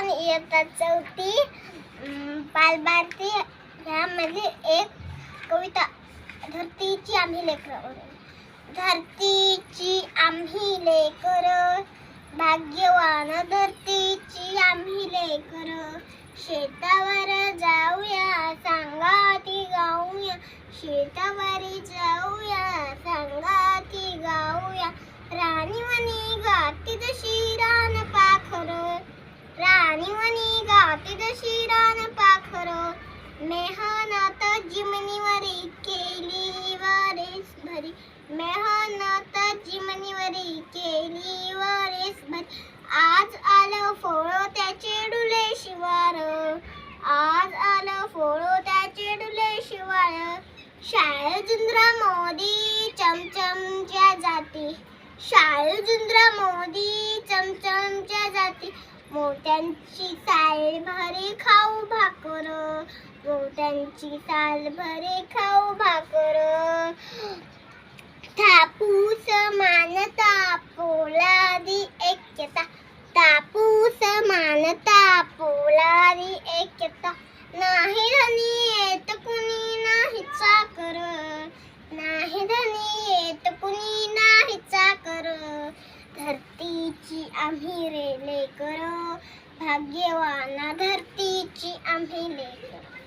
पण इयत्ता चौथी पालभारती ह्यामध्ये एक कविता धरतीची आम्ही लेकर धरतीची आम्ही लेकर भाग्यवान धरतीची आम्ही लेकर. शेतावर जाऊया सांगा ती गाऊया. शेतावरी जाऊया सांगा ती गाऊया. राणी म्हणी गाती मेहनत जिमनीवरी केली वारेस भरी. मेहनत जिमनीवरी केली वारेस भरी. आज आलं फोळ त्याचे डुले शिवार. आज आलं फोळ त्याचे डुले शिवार. शाळेजुंद्रा मोदी चमचमच्या जाती. शाळेजुंद्रा मोदी चमचमच्या जाती. मोत्यांची साल भरी खा त्यांची साल भरे खाऊ भाकर. थापूस मानता पोलादी ऐक्यता. तापूस मानता पोलादी ऐक्यता. नाही धनी येत कुणी नाही चाकर. नाही धनी येत कुणी नाही चाकर. धरतीची आम्ही रेले लेकर भाग्यवाना धरतीची आम्ही लेकर.